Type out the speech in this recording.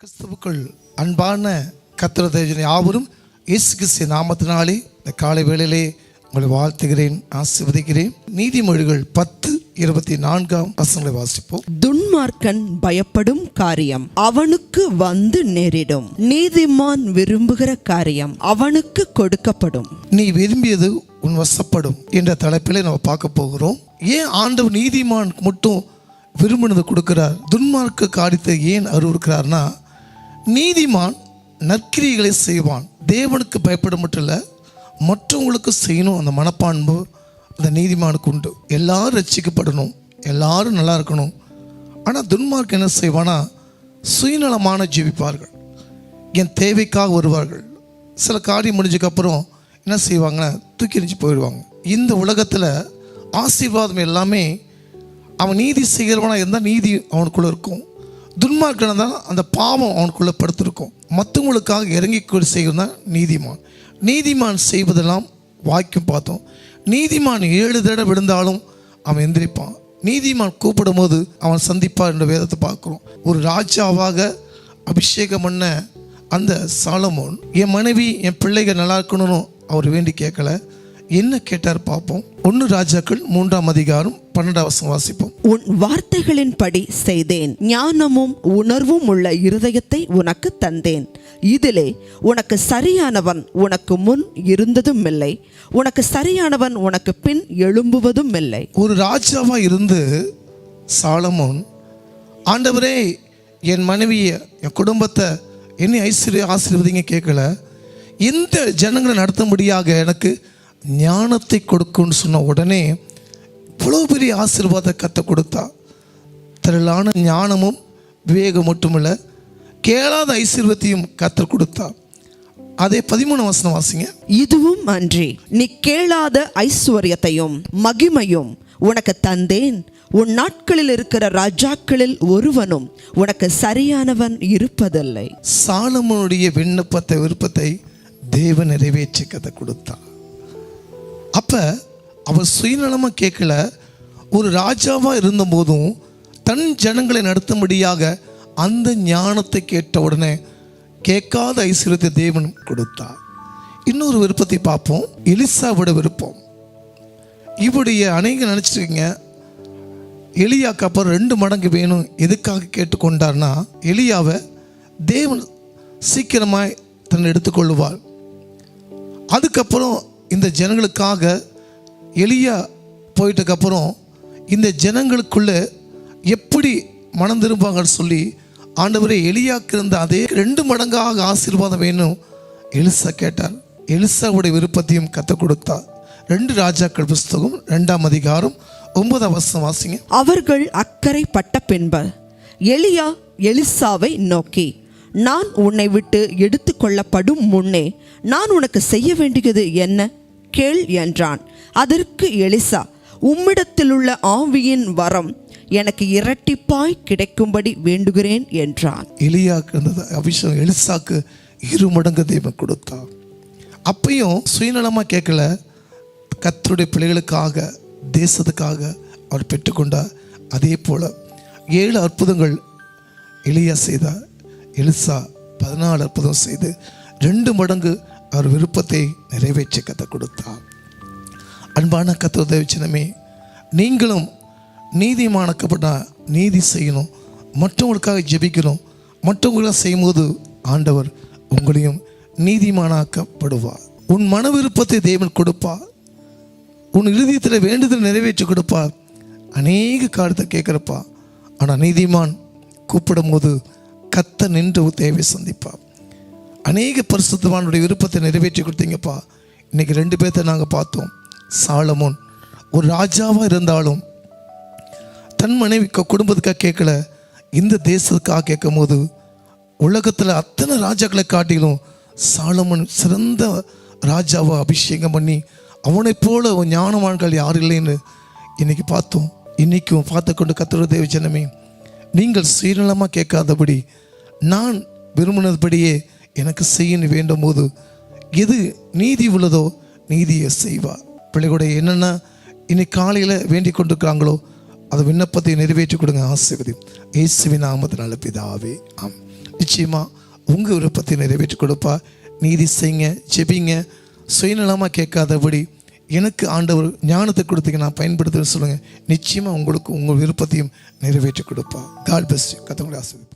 கிறிஸ்துவுக்குள் அன்பான கத்திர தேஜனை யாவரும் இயேசு கிறிஸ்து நாமத்தினாலே இந்த காலை வேளையிலே உங்களை வாழ்த்துகிறேன் ஆசீர்வதிக்கிறேன். நீதிமொழிகள் பத்து இருபத்தி நான்காம் வசனங்களை வாசிப்போம். துன்மார்க்கன் பயப்படும் காரியம் அவனுக்கு வந்து நேரிடும். நீதிமான் விரும்புகிற காரியம் அவனுக்கு கொடுக்கப்படும். நீ விரும்பியது உன் வசப்படும் என்ற தலைப்பிலே நம்ம பார்க்க போகிறோம். ஏன் ஆண்டவர் நீதிமான் மட்டும் விரும்பினது கொடுக்கிறார்? துன்மார்க்க காரியத்தை ஏன் அறிவுறுக்கிறார்னா நீதிமான் நற்கிரிகளை செய்வான். தேவனுக்கு பயப்பட மட்டும் இல்லை மற்றவங்களுக்கு செய்யணும் அந்த மனப்பான்பு அந்த நீதிமானுக்கு உண்டு. எல்லாரும் ரட்சிக்கப்படணும். எல்லாரும் நல்லா இருக்கணும். ஆனால் துன்மார்க் என்ன செய்வானா? சுயநலமான ஜீவிப்பார்கள். என் தேவைக்காக வருவார்கள். சில காரியம் முடிஞ்சதுக்கப்புறம் என்ன செய்வாங்கன்னா தூக்கி எறிஞ்சு போயிடுவாங்க. இந்த உலகத்தில் ஆசீர்வாதம் எல்லாமே அவன் நீதி செய்கிறவனாக இருந்தால் நீதி அவனுக்குள்ளே இருக்கும். துன்மார்க்கனை தான் அந்த பாவம் அவனுக்குள்ளே படுத்திருக்கும். மற்றவங்களுக்காக இறங்கி கொடு செய்கிறது தான் நீதிமான். நீதிமான் செய்வதெல்லாம் வாய்க்கும் பார்த்தோம் நீதிமான் ஏழு தடவை விழுந்தாலும் அவன் எந்திரிப்பான். நீதிமான் கூப்பிடும் போது அவன் சந்திப்பார் என்ற வேதத்தை பார்க்குறோம். ஒரு ராஜாவாக அபிஷேகம் பண்ண அந்த சாலமோன் என் மனைவி என் பிள்ளைகள் நல்லா இருக்கணும்னு அவர் வேண்டி கேட்கல. என்ன கேட்டார் பார்ப்போம். ஒன்று ராஜாக்கள் மூன்றாம் அதிகாரம் பன்னெண்டாம் வசனம் வாசிப்போம். உன் வார்த்தைகளின்படி செய்தேன். ஞானமும் உணர்வும் உள்ள இருதயத்தை உனக்கு தந்தேன். இதிலே உனக்கு சரியானவன் உனக்கு முன் இருந்ததும் இல்லை உனக்கு சரியானவன் உனக்கு பின் எழும்புவதும் இல்லை ஒரு ராஜாவா இருந்து சாலமோன் ஆண்டவரே என் மனைவியை என் குடும்பத்தை என்னை ஐஸ்வர்ய ஆசீர்வதிங்க கேட்கல. இந்த ஜனங்களை நடத்தும்படியாக எனக்கு ஞானத்தை கொடுக்கும்னு சொன்ன உடனே இவ்வளோ பெரிய ஆசீர்வாதம் கத்த கொடுத்தா. திரளான ஞானமும் விவேகம் மட்டுமில்ல கேளாத ஐஸ்வர்யத்தையும் கத்த கொடுத்தா. அதே பதிமூணு வசனம் வாசிங்க. இதுவும் அன்றி நீ கேளாத ஐஸ்வர்யத்தையும் மகிமையும் உனக்கு தந்தேன். உன் நாட்களில் இருக்கிற ராஜாக்களில் ஒருவனும் உனக்கு சரியானவன் இருப்பதில்லை. சாலமோனுடைய விண்ணப்பத்தை விருப்பத்தை தேவன் நிறைவேற்றி கதை கொடுத்தான் அப்போ அவர் சுயநலமாக கேட்கல. ஒரு ராஜாவாக இருந்தபோதும் தன் ஜனங்களை நடத்தும்படியாக அந்த ஞானத்தை கேட்ட உடனே கேட்காத ஐஸ்வர்யத்தை தேவன் கொடுத்தார். இன்னொரு விருப்பத்தை பார்ப்போம். எலிசாவோட விருப்பம். இவருடைய அநேக நினச்சிருக்கீங்க எலியாக்கு அப்புறம் ரெண்டு மடங்கு வேணும். எதுக்காக கேட்டுக்கொண்டார்னா எலியாவை தேவன் சீக்கிரமாய் தன்னை எடுத்துக்கொள்ளுவாள் அதுக்கப்புறம் இந்த ஜனங்களுக்காக எளியா போயிட்டதுக்கப்புறம் இந்த ஜனங்களுக்குள்ளே எப்படி மனம் திரும்பாங்கன்னு சொல்லி ஆண்டவரை எளியாக்கு இருந்த அதே ரெண்டு மடங்காக ஆசீர்வாதம் வேணும். எலிசா கேட்டார். எலிசாவுடைய விருப்பத்தையும் கற்றுக் கொடுத்தார். ரெண்டு ராஜாக்கள் புஸ்தகம் ரெண்டாம் அதிகாரம் ஒன்பதாம் வருஷம் வாசிங்க. அவர்கள் அக்கறைப்பட்ட பின்பு எளியா எலிசாவை நோக்கி நான் உன்னை விட்டு எடுத்துக்கொள்ளப்படும் முன்னே நான் உனக்கு செய்ய வேண்டியது என்ன? கேள் என்றான். அதற்கு எலிசா உம்மிடத்திலுள்ள ஆவியின் வரம் எனக்கு இரட்டிப்பாய் கிடைக்கும்படி வேண்டுகிறேன் என்றான். எலியாக்கு அந்த அபிஷேகம் எலிசாக்கு இரு மடங்கு தெய்வம் கொடுத்தான். அப்பையும் சுயநலமாக கேட்கல. கத்தருடைய பிள்ளைகளுக்காக தேசத்துக்காக அவர் பெற்றுக்கொண்டார் அதே போல் ஏழு அற்புதங்கள் எளியா செய்தார். எலிசா பதினாலு அற்புதம் செய்து ரெண்டு மடங்கு அவர் விருப்பத்தை நிறைவேற்றி கற்றுக் கொடுத்தார். அன்பான கத்த தேவச்சனமே நீங்களும் நீதிமானக்கப்பட்ட நீதி செய்யணும் மற்றவங்களுக்காக ஜெபிக்கணும் மற்றவங்களுக்காக செய்யும்போது ஆண்டவர் உங்களையும் நீதிமானாக்கப்படுவார். உன் மன விருப்பத்தை தேவன் கொடுப்பார். உன் இறுதியத்தில் வேண்டுதல் நிறைவேற்றி கொடுப்பார். அநேக காலத்தை கேட்குறப்பா. ஆனால் நீதிமான் கூப்பிடும் போது கத்த நின்று தேவை சந்திப்பார் அநேக பரிசுத்தவானுடைய விருப்பத்தை நிறைவேற்றி கொடுத்தீங்கப்பா. இன்னைக்கு ரெண்டு பேர்த்த நாங்கள் பார்த்தோம். சாலமோன் ஒரு ராஜாவாக இருந்தாலும் தன் மனைவி க- குடும்பத்துக்காக கேட்கல. இந்த தேசத்துக்காக கேட்கும் போது உலகத்தில் அத்தனை ராஜாக்களை காட்டிலும் சாலமன் சிறந்த ராஜாவை அபிஷேகம் பண்ணி அவனை போல ஞானவான்கள் யாரும் இல்லைன்னு இன்னைக்கு பார்த்தோம். இன்னைக்கும் பார்த்து கொண்டு கத்துற தேவ ஜனமே நீங்கள் சுயநலமாக கேட்காதபடி நான் விரும்பினபடியே எனக்கு செய்ய வேண்டும் போது எது நீதி உள்ளதோ நீதியை செய்வா. பிள்ளைகளுடைய என்னென்ன இன்னைக்கு காலையில் வேண்டிக் கொண்டிருக்காங்களோ அந்த விண்ணப்பத்தை நிறைவேற்றி கொடுங்க ஆசிர்வதி இயேசுவின் நாமத்தினால பிதாவே ஆம். நிச்சயமாக உங்கள் விருப்பத்தை நிறைவேற்றி கொடுப்பா. நீதி செய்யுங்க ஜெபிங்க. சுயநலமாக கேட்காதபடி எனக்கு ஆண்டவர் ஞானத்தை கொடுத்தீங்க நான் பயன்படுத்துன்னு சொல்லுங்கள் நிச்சயமாக உங்களுக்கு உங்கள் விருப்பத்தையும் நிறைவேற்றி கொடுப்பா. காட் பெஸ்ட் கத்தவங்களை ஆசிரியப்பா